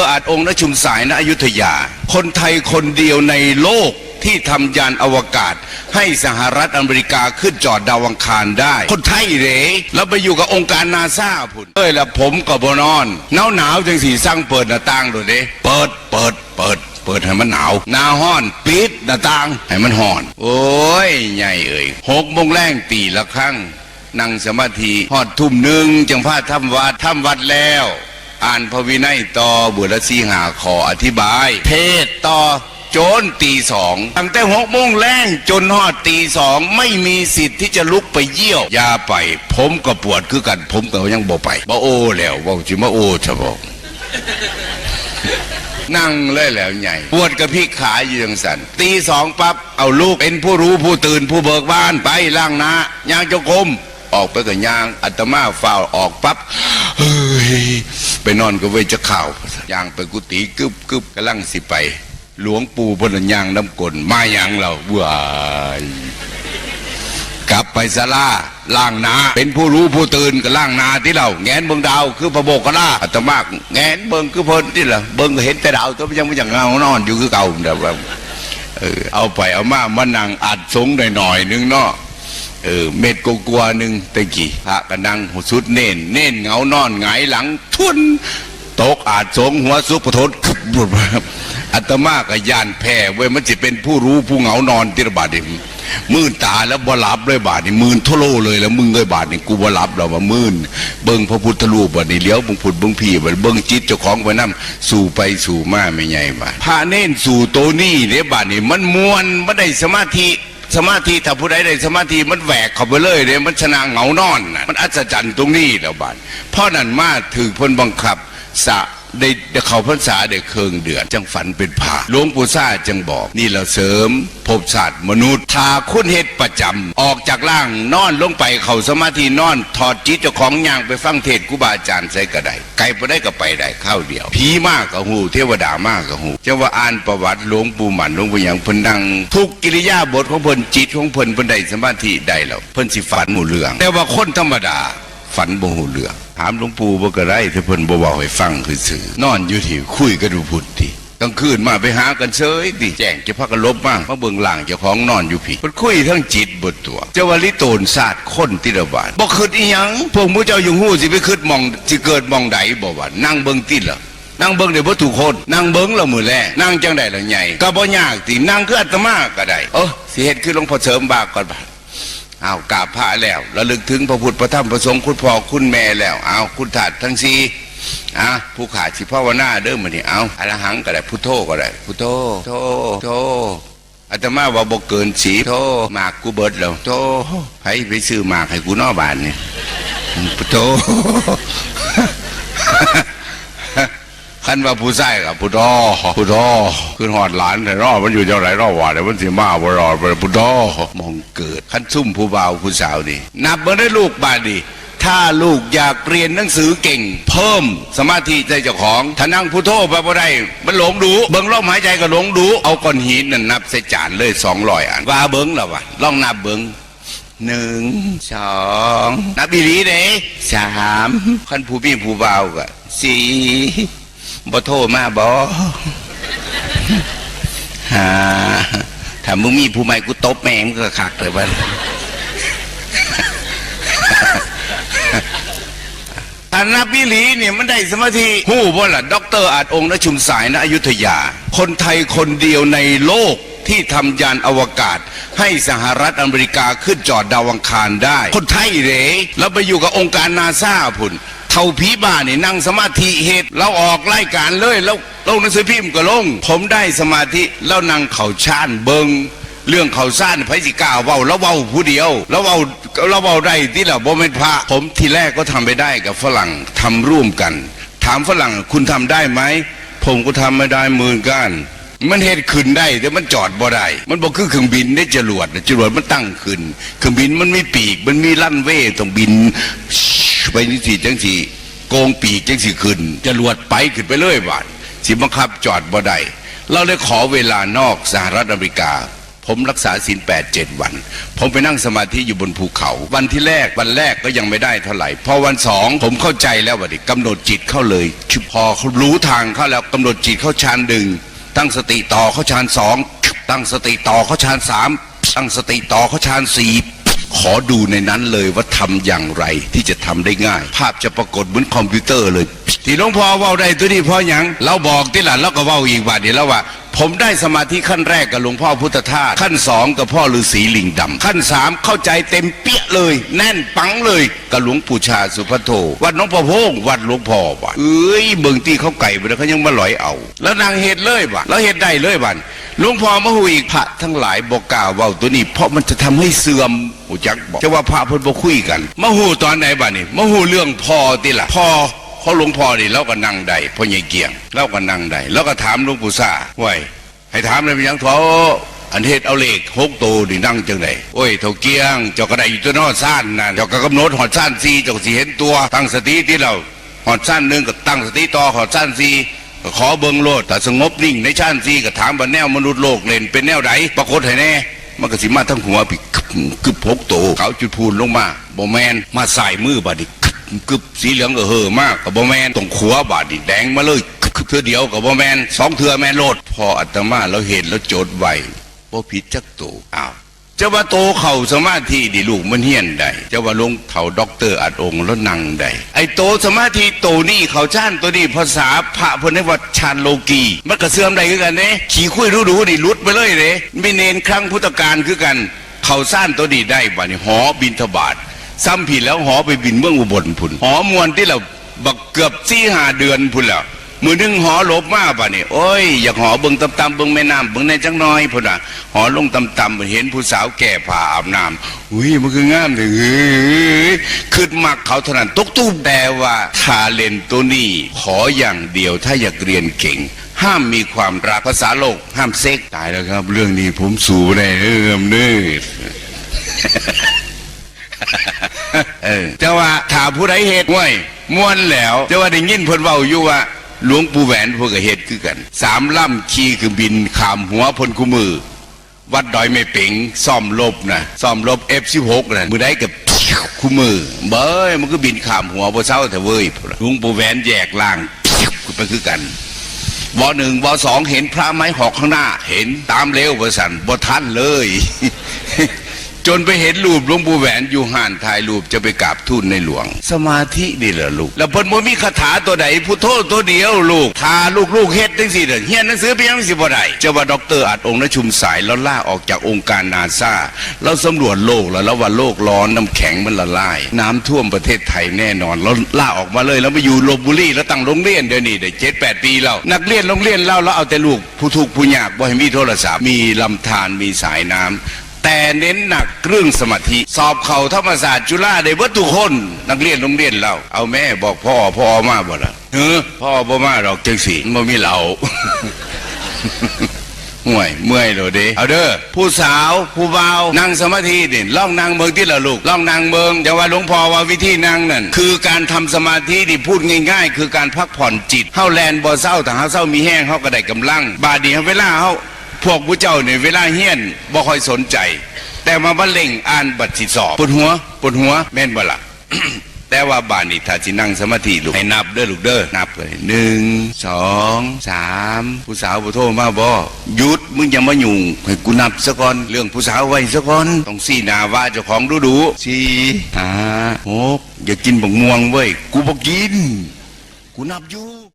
รอาจองค์นชุมสายณอยุธยา คนไทยคนเดียวในโลกที่ทำยานอวกาศ ให้สหรัฐอเมริกาขึ้นจอดดาวังคารได้ คนไทยเหรแล้วไปอยู่กับองค์การนาซาพุ่นเอ้ยแล้วผมกับบนอนหนาวหนาวๆจังสีสร้างเปิดหน้าต่างดูเด้เปิดเปิดเปิดเปิดให้มันหนาวหน้าห้อนปิดหน้าต่างให้มันห้อน โอ้ยใหญ่เอ่ยหกโมงแรงตีละครั้งนั่งสมาธิฮอดทุ่มหนึ่งจังพาทำวัดทำวัดแล้ว อ่านพระวินัยต่อบุรสีหาขออธิบาย เทศต่อโจนตีสองตั้งแต่หกโมงแรงจนฮอดตีสองไม่มีสิทธิ์ที่จะลุกไปเยี่ยว ยาไป ผมก็ปวดคือกัน ผมก็ยังบ่ไปบ่โอแล้วบ่จิมาโอชะบอกนั่งเลยแล้วใหญ่ปวดกระพิกขาอยู่จังสันตีสองปั๊บเอาลูกเป็นผู้รู้ผู้ตื่นผู้เบิกบานไปล่างนะยางจ้ากรมออกไปกับยางอัตมาฝ่าวออกปั๊บเฮ้ย ไปนอนก็เวจะข่าวยางไปกุฏิกึบกึบกำลังสิไป หลวงปู่พนยางน้ำกลนมาอย่างเราว้ายกลับไปสลาล่างนา เป็นผู้รู้ผู้ตื่นกับล่างนาที่เราแงนเบิงดาวคือพระโบกกลาอัตมากแงนเบิงคือเพิ่นที่ละเบิงเห็นแต่ดาวตัวมันยังไม่ยังเงานอนอยู่คือเก่าเดี๋ยวเออเอาไปเอามามานั่งอัดสงหน่อยๆนึงเนาะ เออเม็ดกลัวหนึ่งตะกี้พระกระนังหัวสุดเน่น เน่นเหงานอนหงายหลังทุนตกอาจสงหัวสุปทนบุบอัตมากับยานแพ้เว้ยมันจะเป็นผู้รู้ผู้เหงานอนที่ระบาดนี่มืนตาแล้วบ่หลับเลยบาดนี่มืนทั่วโลเลยแล้วมึงเลยบาดนี่กูบ่หลับเราว่ามืนเบิ่งพระพุทธรูปบาดนี่เลี้ยวบิ่งพุทธบิ่งพี่บาดเบิ่งจิตเจ้าของไปนํสู่ไปสู่มาไม่ใหญ่บาดพาเน้นสู่โตนี่เด้บาดนี่มันมวนบ่ได้สมาธิ สมาธิถ้าผู้ใดได้สมาธิมันแหวกเข้าไปเลยเนี่ยมันชนะเหงานอนน่ะมันอัศจรรย์ตรงนี้แล้วบาดเพราะนั่นมาถือพ้นบังคับสะ ได้ได้เขาพรรษาได้เคืองเดือนจังฝันเป็นผ่าหลวงปู่ซ่าจึงบอก นี่เราเสริมภพศาสตร์มนุษย์ทาคุณเฮ็ดประจำออกจากล่างนอนลงไปเขาสมาธินอน ถอดจิตเจ้าของย่างไปฟังเทศน์ครูบาอาจารย์ใส่ก็ไดไกลไปได้ก็ไปได้ข้าวเดียวผีมากกับหูเทวดามากกับหูจะว่าอ่านประวัติหลวงปู่หมันหลวงปู่หยังเพิ่นดัง ทุกกิริยาบทของเพิ่นจิตของเพิ่นเพิ่นได้สมาธิได้แล้วเพิ่นสิฝันหมู่เรื่อง แต่ว่าคนธรรมดาฝันบ่หูเรื่องามหลวงปู่บ่ก็ได้ถ้าเพิ่นบ่เว้าให้ฟังคือซื่อนอนอยู่ที่คุยกันดูพุทธิกลางคืนมาไปหากันเฉยดิแจ้งจะพักกันลบมามาเบิ่งหลังเจ้าของนอนอยู่พี่เพิ่นคุยทั้งจิตบทตัว เจ้าวลิโตนศาสตร์คนติระบาดบ่คิดอีหยังพวกผู้เจ้าอยู่ฮู้สิไปคิดมองสิเกิดมองใดบ่ว่านั่งเบิ่งติดเหรอนั่งเบิ่งเดี๋ยวบ่ถูกคนนั่งเบิ่งและมือแลนั่งจังได๋ล่ะใหญ่ก็บ่ยากตินั่งคืออาตมาก็ได้เออสิเฮ็ดคือหลวงพ่อเสริมบากก่อนบาด เอากราบพระแล้วระลึกถึงพระพุทธพระธรรมพระสงฆ์คุณพ่อคุณแม่แล้วเอาคุณถาดทั้งสี่อะผู้ขาดสิพภาวนาเด้อมานี่เอาอรหังก็ได้พุทโธก็ได้พุทโธโธโธอาตมาว่าบ่เกินสีโธหมากกูเบิดแล้วโธไผไปซื้อหมากให้กูนอบานเนี่ยพุทโธ คันว่าผู้ชายกับผู้ดอผู้ดอคือหอดหลานแต่รอดมันอยู่จังไรรอดว่าเดี๋ยวมันสิมาบ่รอดไปผู้ดอมองเกิดคันซุ่มผู้บ่าวผู้สาวนี่นับเบิ่งได้ลูกบาดีถ้าลูกอยากเรียนหนังสือเก่ง เพิ่มสมาธิใจเจ้าของถ้านั่งพุทโธไปบ่ได้มันหลงดู เบิ่งลมหายใจก็หลงดู เอาก้อนหินนั่นนับใส่จานเลยสองร้อยอันว่าเบิ่งแล้ววะลองนับเบิ่งหนึ่งสองนับอีหลีเด้สามขั้นผู้พี่ผู้เบาวก็สี่ บ่โทรมาบ่ห้าถ้ามึงมีผู้ใหม่กูตบแม่งก็คักเลยบ้านถ้านับอีหลีเนี่ยมันได้สมาธิหู้บ่ล่ะด็อกเตอร์อาจองค์นชุมสายณอยุธยา คนไทยคนเดียวในโลกที่ทำยานอวกาศ ให้สหรัฐอเมริกาขึ้นจอดดาวอังคารได้ คนไทยเหรแล้วไปอยู่กับองค์การนาซาพุ่น เท่าผีบ้านี่นั่งสมาธิเหตุเราออกรายการเลยแล้วลงหนังสือพิมพ์ก็ลง ผมได้สมาธิแล้วนั่งเข่าชานเบิงเรื่องเขาซ่านไพสิกาเว้าแล้วเว้าผู้เดียว แล้วเว้าแล้วเว้าได้ที่เราบ่เป็นพระผมทีแรกก็ทำไปได้กับฝรั่งทำร่วมกัน ถามฝรั่งคุณทำได้ไหมผมก็ทำไม่ได้มือนกันมันเหตุขึ้นได้แต่มันจอดบ่ได้มันบอกคือเครื่องบินได้จรวดจรวดมันตั้งขึ้นเครื่องบินมันไม่ปีก มันมีลั่นเว่ต้องบิน ไปนี่สิจังสีโกงปีกจังสีขึ้นจะรวดไปขึ้นไปเลยบาดสิบังคับจอดบ่ได้เราเลยขอเวลานอกสหรัฐอเมริกา ผมรักษาศีลแปดเจ็ดวัน ผมไปนั่งสมาธิอยู่บนภูเขา วันที่แรกวันแรกก็ยังไม่ได้เท่าไหร่ พอวันสองผมเข้าใจแล้วว่าดิกำหนดจิตเข้าเลยชุบพอเขารู้ทางเข้าแล้วกำหนดจิตเข้าฌานหนึ่งตั้งสติต่อเข้าฌานสองตั้งสติต่อเข้าฌานสามตั้งสติต่อเข้าฌานสี่ ขอดูในนั้นเลยว่าทำอย่างไรที่จะทำได้ง่าย ภาพจะปรากฏเหมือนคอมพิวเตอร์เลย ที่หลวงพ่อว่าได้ตัวนี้เพราะหยังเราบอกที่หลังแล้วก็ว่าอีกบาทเดียวแล้วว่าผมได้สมาธิขั้นแรกกับหลวงพ่อพุทธทาสขั้นสองกับพ่อฤาษีลิงดำขั้นสามเข้าใจเต็มเปี้ยเลย แน่นปังเลยกับหลวงปู่ชาสุพัทโทวัดน้องประโพงวัดหลวงพ่อว่ะเอ้ยเบิ่งตีเขาไก่ไปแล้วเขายังมาลอยเอา แล้วนางเฮ็ดเลยว่ะแล้วเฮ็ดได้เลยบัน หลวงพ่อมาหูอีกพระทั้งหลายบอกกล่าวว่าตัวนี้ เพราะมันจะทำให้เสื่อมหูจักบอกจะว่าพระพิ่นบ่คุยกันมาหูตอนไหนบ้านี่มาหูเรื่องพ่อติละพ่อเขาหลวงพ่อนี่เราก็นั่งได้พ่อใหญ่เกียงเราก็นั่งได้แล้วก็ถามหลวงปู่ซาไว้ให้ถามเลยเป็นยังทออันเทศเอาเลขหกตัวนี่นั่งจังไดโอ้ยเท่าเกียง เจ้าก็ได้อยู่ตัวนอซ่านนั่นเจ้าก็กำหนดหอดซ่านซีเจ้าสิเห็นตัวตั้งสติที่เราหอดซ่านหนึ่งก็ตั้งสติต่อหอดซ่านซี ขอเบิงโลดแต่สงบนิ่งในชาติซีก็ถามว่าแนวมนุษย์โลกเล่นเป็นแนวไหนปรากฏให้แน่มันก็สิมาทั้งหัวพี่กึบพกโตเขาจุดพูนลงมาบ่แมนมาใส่มือบาดิกึบสีเหลืองก็เห่อมากกับบ่แมนตรงขัวบาดิแดงมาเลยเทือเดียวกับบ่แมนสองเทือแมนโลด พออัตมาเราเห็นแล้วโจดไหว้บ่ผิดจักโตอ้าว จะว่าโตเข่าสมาธิดิลูกมันเฮียนได้จะว่าลงเข่าด็อกเตอร์อัดองค์แล้วนั่งได้ไอโตสมาธิโตนี่เขาชานตัวนี้ภาษาพระพนให้ว่าชานโลกีมันก็เสื่อมได้คือกันเนี่ขี่คุยรู้ดูนี่ลุดไปเลยเด้ไม่เน้นครั้งพุทธกาลคือกัน เขาสร้างตัวนี้ได้บ่นี่หอบินทบาทซ้ำผิดแล้วหอไปบินเมืองอุบลพุ่นหอมวนที่เราบักเกือบสี่หาเดือนพุ่นแล้ว มือหนึงหอหลบมาป่ะนี่โอ้ยอยากหอเบิ่งตำตำๆเบิ่งแม่น้ำเบิ่งในจังน้อยพุ่นอะหอลงตำตำๆเห็นผู้สาวแก่ผ่าอาบน้ำอุ้ยมันคืองามเลยเฮ้ยขึ้นมักเขาเท่านั้นตกตู้แต่ว่าทาเลนตัวนี้ขออย่างเดียวถ้าอยากเรียนเก่ง ห้ามมีความรักภาษาโลก ห้ามเซ็กตายแล้วครับ เรื่องนี้ผมสู่ได้เอื้อมเนื้อเออแต่ว่าถ้าผู้ใดเหตุว้ยม่วนแล้ว แต่ว่าได้ยินเพิ่นเว้าอยู่ว่า หลวงปู่แหวนพวกกเฮ็ดคือกัน สามล่ำขี่คือบินขามหัวพลกุมือ วัดดอยไม่เป๋งซ่อมลบนะซ่อมลบ F16 นะมือใดกับคู่มือ เบ้ยมันก็บินขามหัวบ่เศร้าแต่เว้ยพุ่นล่ะหลวงปู่แหวนแยกล่างไปคือกันวหนึ่งวสองเห็นพระไม้หอกข้างหน้า เห็นตามเร็วประสันบ่ทันเลย จนไปเห็นรูปหลวงปู่แหวนอยู่ห่านถ่ายรูปจะไปกราบทูลในหลวง สมาธินี่เหรอลูก แล้วเพิ่นบ่มีคาถาตัวใดพุทโธตัวเดียวลูกทาลูกลูกๆเฮ็ดจังซี่เด้อเฮียนหนังสือเพียงสิบ่ได้เจ้าว่าด็อกเตอร์อัดองค์นชุมสายแล้วล่าออกจากองค์การนาซาเราสำรวจโลกแล้วแล้วว่าโลกร้อนน้ำแข็งมันละลาย น้ำท่วมประเทศไทยแน่นอนแล้วล่าออกมาเลยแล้วมาอยู่ลบบุรีแล้วตั้งโรงเรียนเดี๋ยวนี้ได้เจ็ดแปดปีแล้วนักเรียนโรงเรียนเล่าแล้วเอาแต่ลูกผู้ทุกข์ผู้ยากบ่ให้มีโทรศัพท์มีลำธารมีสายน้ำ แต่เน้นหนักเรื่องสมาธิ สอบเข่าธรรมศาสตร์จุฬาได้เบิดทุกคน นักเรียนโรงเรียนเรา เอาแม่บอกพ่อพ่อมาบ่ล่ะเออพ่อบ่มาดอกจังสีบ่มีเหล่าห่วยเมื่อยเลยเด้เอาเด้อผู้สาวผู้บ่าวนั่งสมาธินี่ล่องนั่งเมืองที่ละลูกล่องนั่งเมืองอย่าว่าหลวงพ่อว่าวิธีนั่งนั่นคือการทำสมาธิที่พูดง่าย ๆ คือการพักผ่อนจิตเฮาแลนบ่เศร้าแต่เฮาเศร้ามีแห้งเฮาก็ได้กำลัง บาดนีเวลาเฮา พวกผู้เจ้าเนี่ยเวลาเฮียนบ่ค่อยสนใจ แต่มาบันเล่งอ่านบัตรสิสอบปวดหัวปวดหัวแม่นบ่ละแต่ว่าบานนี่ถ้าสินั่งสมาธิลูกให้นับเด้อลูกเด้อนับเลยหนึ่งสองสามผู้สาวผู้โทรมาบ่หยุดมึงอย่ามายุ่งให้กูนับซะก่อนเรื่องผู้สาวไว้ซะก่อนต้องสี่หนาว่าเจ้าของดูดูสี่ห้าหกอย่ากินบักม่วงเว้ยกูบ่กิน กูนับอยู่